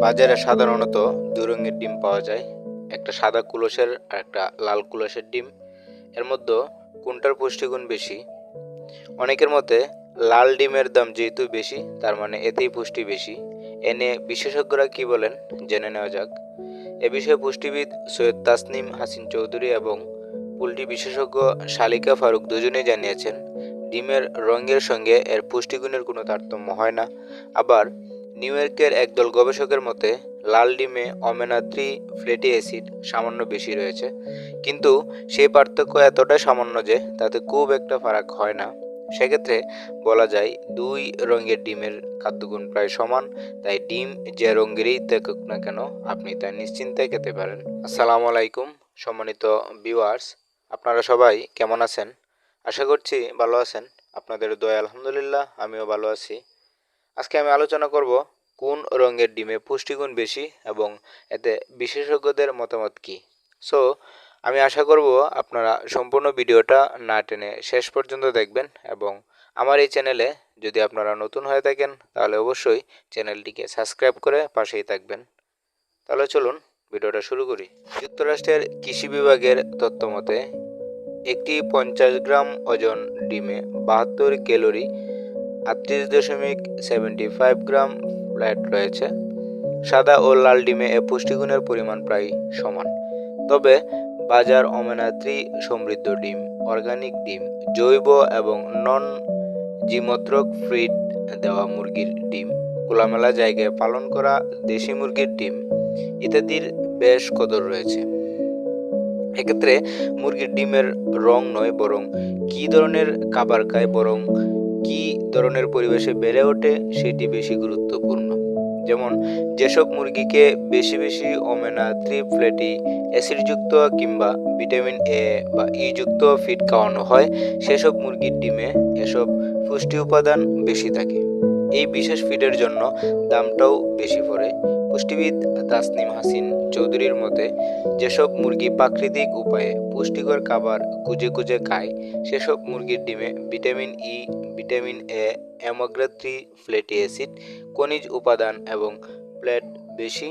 বাজারে সাধারণত দুই রঙের ডিম পাওয়া যায়। একটা সাদা কুলসের আর একটা লাল কুলসের ডিম। এর মধ্যে কোনটার পুষ্টিগুণ বেশি? অনেকের মতে লাল ডিমের দাম যেহেতু বেশি, তার মানে এতেই পুষ্টি বেশি। এ নিয়ে বিশেষজ্ঞরা কি বলেন জেনে নেওয়া যাক। এ বিষয়ে পুষ্টিবিদ সৈয়দ তাসনিম হাসিন চৌধুরী এবং পোলট্রি বিশেষজ্ঞ শালিকা ফারুক দুজনেই জানিয়েছেন, ডিমের রঙের সঙ্গে এর পুষ্টিগুণের কোনো তারতম্য হয় না। আবার নিউ ইয়র্কের একদল গবেষকের মতে, লাল ডিমে অমেনা থ্রি ফ্যাটি অ্যাসিড সামান্য বেশি রয়েছে। কিন্তু সেই পার্থক্য এতটাই সামান্য যে, তাতে খুব একটা ফারাক হয় না। সেক্ষেত্রে বলা যায়, দুই রঙের ডিমের খাদ্যগুণ প্রায় সমান, তাই ডিম যে রঙেরই থাকুক না কেন, আপনি তা নিশ্চিন্তে খেতে পারেন। আসসালামু আলাইকুম, সম্মানিত ভিউয়ার্স আপনারা সবাই কেমন আছেন? আশা করছি ভালো আছেন। আপনাদের দয়া আলহামদুলিল্লাহ, আমিও ভালো আছি। আজকে আমি আলোচনা করব কোন রঙের ডিমে পুষ্টিগুণ বেশি এবং এতে বিশেষজ্ঞদের মতামত কি। সো আমি আশা করব আপনারা সম্পূর্ণ ভিডিওটা না টেনে শেষ পর্যন্ত দেখবেন এবং আমার এই চ্যানেলে যদি আপনারা নতুন হয়ে থাকেন, তাহলে অবশ্যই চ্যানেলটিকে সাবস্ক্রাইব করে পাশেই থাকবেন। তাহলে চলুন ভিডিওটা শুরু করি। যুক্তরাষ্ট্রের কৃষি বিভাগের তথ্য মতে, একটি পঞ্চাশ গ্রাম ওজন ডিমে বাহাত্তর ক্যালোরি আটত্রিশ দশমিক সেভেন্টি ফাইভ গ্রাম ফ্ল্যাট রয়েছে। সাদা ও লাল ডিমে এ পুষ্টিগুণের পরিমাণ প্রায় সমান। তবে বাজার অমেনাত্রি সমৃদ্ধ ডিম, অর্গানিক ডিম, জৈব এবং নন জিমত্রক ফ্রিড দেওয়া মুরগির ডিম, খোলামেলা জায়গায় পালন করা দেশি মুরগির ডিম ইত্যাদির বেশ কদর রয়েছে। এক্ষেত্রে মুরগির ডিমের রং নয় বরং কী ধরনের খাবার খায় বরং কী ধরনের পরিবেশে বেড়ে ওঠে সেটি বেশি গুরুত্বপূর্ণ। যেমন, যেসব মুরগিকে বেশি বেশি ওমেনা থ্রি ফ্ল্যাটি অ্যাসিডযুক্ত কিংবা ভিটামিন এ বা ই যুক্ত ফিড খাওয়ানো হয়, সেসব মুরগির ডিমে এসব পুষ্টি উপাদান বেশি থাকে। এই বিশেষ ফিডের জন্য দামটাও বেশি পড়ে। পুষ্টিবিদ তাসনিম হাসিন চৌধুরীর মতে, যেসব মুরগি প্রাকৃতিক উপায়ে পুষ্টিকর খাবার খুঁজে খুঁজে খায়, সেসব মুরগির ডিমে vitamin E vitamin A omega three fatty acid খনিজ উপাদান এবং প্লেট বেশি।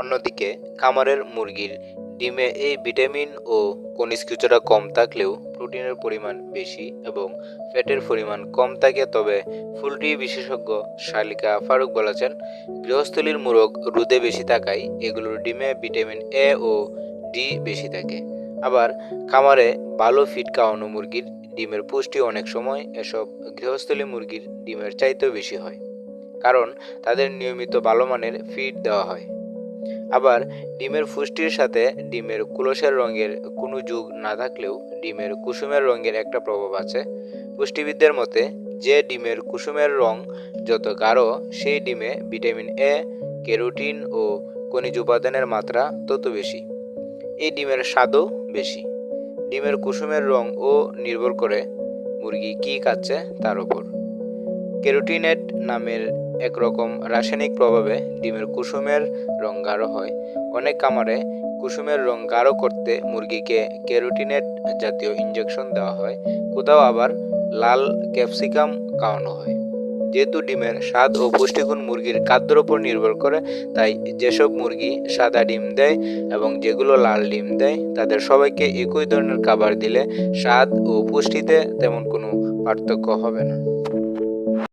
অন্যদিকে খামারের মুরগির ডিমে এই ভিটামিন ও খনিজ কিছুটা কম থাকলেও প্রোটিনের পরিমাণ বেশি এবং ফ্যাটের পরিমাণ কম থাকে, তবে ফুলটি বিশেষজ্ঞ শালিকা ফারুক বলেছেন, গৃহস্থলীর মুরগ রোদে বেশি থাকায় এগুলোর ডিমে ভিটামিন এ ও ডি বেশি থাকে। আবার খামারে ভালো ফিট খাওয়ানো মুরগির ডিমের পুষ্টি অনেক সময় এসব গৃহস্থলী মুরগির ডিমের চাইতেও বেশি হয়। কারণ তাদের নিয়মিত ভালো মানের ফিড দেওয়া হয়। আবার ডিমের পুষ্টির সাথে ডিমের কুলসের রঙের কোনো যুগ না থাকলেও ডিমের কুসুমের রঙের একটা প্রভাব আছে। পুষ্টিবিদদের মতে, যে ডিমের কুসুমের রং যত গাঢ়, সেই ডিমে ভিটামিন এ ক্যারোটিন ও খনিজ উপাদানের মাত্রা তত বেশি। এই ডিমের স্বাদও বেশি। ডিমের কুসুমের রং ও নির্ভর করে মুরগি কী খাচ্ছে তার উপর ক্যারোটিনেট নামের একরকম রাসায়নিক প্রভাবে ডিমের কুসুমের রং গাঢ় হয়। অনেক খামারে কুসুমের রং গাঢ় করতে মুরগিকে ক্যারোটিনেট জাতীয় ইঞ্জেকশন দেওয়া হয়, কোথাও আবার লাল ক্যাপসিকাম খাওয়ানো হয়। যেহেতু ডিমের স্বাদ ও পুষ্টিগুণ মুরগির খাদ্যের উপর নির্ভর করে, তাই যেসব মুরগি সাদা ডিম দেয় এবং যেগুলো লাল ডিম দেয়, তাদের সবাইকে একই ধরনের খাবার দিলে স্বাদ ও পুষ্টিতে তেমন কোনো পার্থক্য হবে না।